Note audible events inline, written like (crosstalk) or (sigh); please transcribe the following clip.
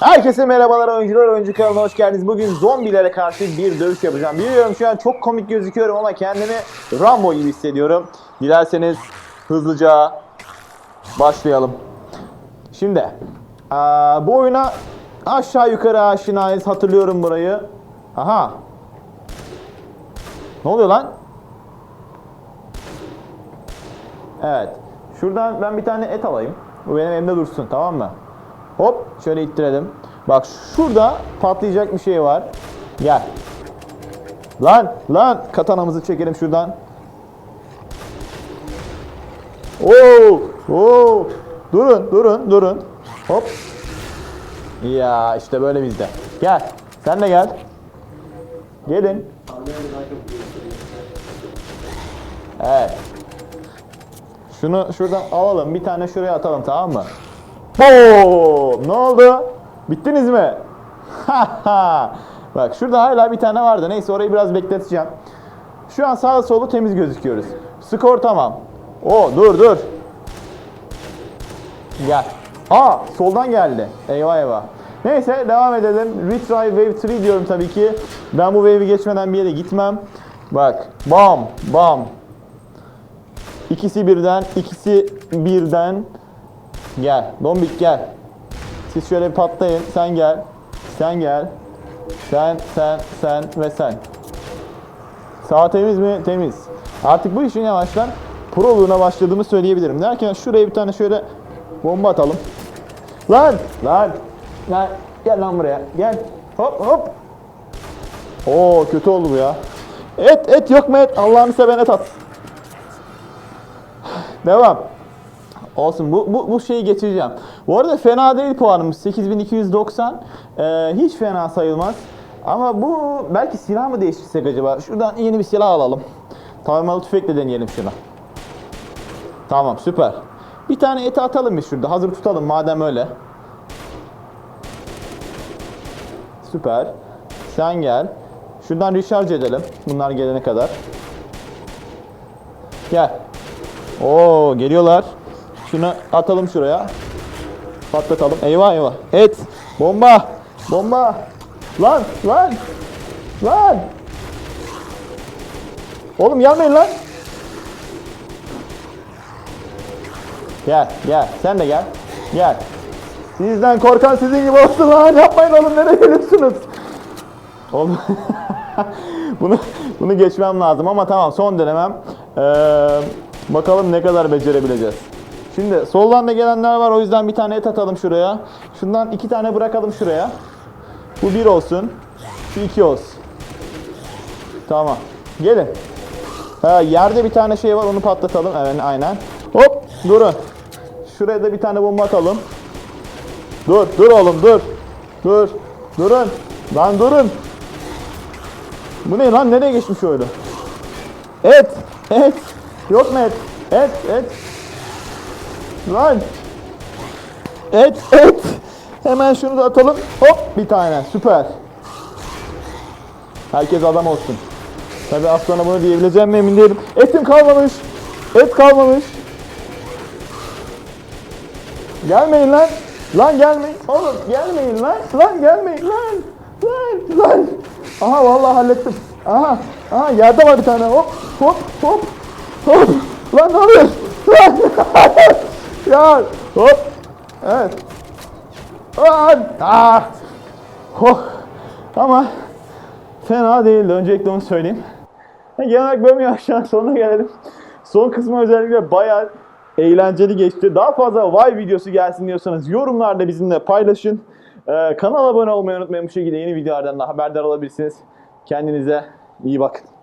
Herkese merhabalar oyuncular, oyuncu kanalına hoş geldiniz. Bugün zombilere karşı bir dövüş yapacağım. Biliyorum şu an çok komik gözüküyorum ama kendimi Rambo gibi hissediyorum. Dilerseniz hızlıca başlayalım. Şimdi bu oyuna aşağı yukarı aşinayız. Hatırlıyorum burayı. Aha. Ne oluyor lan? Evet. Şuradan ben bir tane et alayım. Bu benim elimde dursun tamam mı? Hop şöyle ittirelim. Bak şurada patlayacak bir şey var. Gel. Lan lan katanamızı çekelim şuradan. Oo, oo. Durun, durun, durun. Hop. Ya işte böyle bizde. Gel. Sen de gel. Gelin. Evet. Şunu şuradan alalım. Bir tane şuraya atalım tamam mı? Boom! Ne oldu? Bittiniz mi? (laughs) Bak şurada hala bir tane vardı. Neyse orayı biraz bekleteceğim. Şu an sağ solu temiz gözüküyoruz. Skor tamam. O dur dur. Gel. Aa soldan geldi. Eyvah eyvah. Neyse devam edelim. Retry Wave 3 diyorum tabii ki. Ben bu wave'i geçmeden bir yere gitmem. Bak. Bam. Bam. İkisi birden. ikisi birden. Gel. Dombik gel. Siz şöyle patlayın. Sen gel. Sen gel. Sen, sen, sen ve sen. Sağ temiz mi? Temiz. Artık bu işin yavaştan proluğuna başladığımı söyleyebilirim. Derken şuraya bir tane şöyle bomba atalım. Lan! Lan! Lan! Gel lan buraya. Gel. Hop hop. Oo kötü oldu bu ya. Et et yok mu et? Allah'ını seven et at. Devam. Olsun bu, bu, bu şeyi geçireceğim. Bu arada fena değil puanımız. 8290. Ee, hiç fena sayılmaz. Ama bu belki silah mı değiştirsek acaba? Şuradan yeni bir silah alalım. Tarmalı tüfekle deneyelim şunu. Tamam süper. Bir tane eti atalım biz şurada. Hazır tutalım madem öyle. Süper. Sen gel. Şuradan recharge edelim. Bunlar gelene kadar. Gel. Oo geliyorlar. Şunu atalım şuraya. Patlatalım. Eyvah eyvah. Et. Bomba. Bomba. Lan lan. Lan. Oğlum gelmeyin lan. Gel gel. Sen de gel. Gel. Sizden korkan sizin gibi olsun lan. (laughs) Yapmayın oğlum. Nereye geliyorsunuz? Oğlum. (laughs) bunu bunu geçmem lazım ama tamam son denemem. Ee, bakalım ne kadar becerebileceğiz. Şimdi soldan da gelenler var o yüzden bir tane et atalım şuraya. Şundan iki tane bırakalım şuraya. Bu bir olsun. Şu iki olsun. Tamam. Gelin. Ha, yerde bir tane şey var onu patlatalım. Evet aynen. Hop durun. Şuraya da bir tane bomba atalım. Dur dur oğlum dur. Dur. Durun. Lan durun. Bu ne lan? Nereye geçmiş öyle? Et! Et! Yok mu et? Et! Et! Lan! Et! Et! Hemen şunu da atalım. Hop! Bir tane. Süper. Herkes adam olsun. Tabi az sonra bunu diyebileceğim mi emin değilim. Etim kalmamış. Et kalmamış. Gelmeyin lan. Lan gelmeyin. Oğlum gelmeyin lan. Lan gelmeyin lan. Lan lan. Aha vallahi hallettim. Aha. Aha yerde var bir tane. Hop hop hop. Hop. Lan ne oluyor? Lan. (laughs) ya hop. Evet. Ah. Oh. Ama fena değildi. Öncelikle onu söyleyeyim. Genel olarak bölüm yavaştan sonuna gelelim. Son kısmı özellikle bayağı eğlenceli geçti. Daha fazla Vay videosu gelsin diyorsanız yorumlarda bizimle paylaşın. Ee, kanala abone olmayı unutmayın. Bu şekilde yeni videolardan da haberdar olabilirsiniz. Kendinize iyi bakın.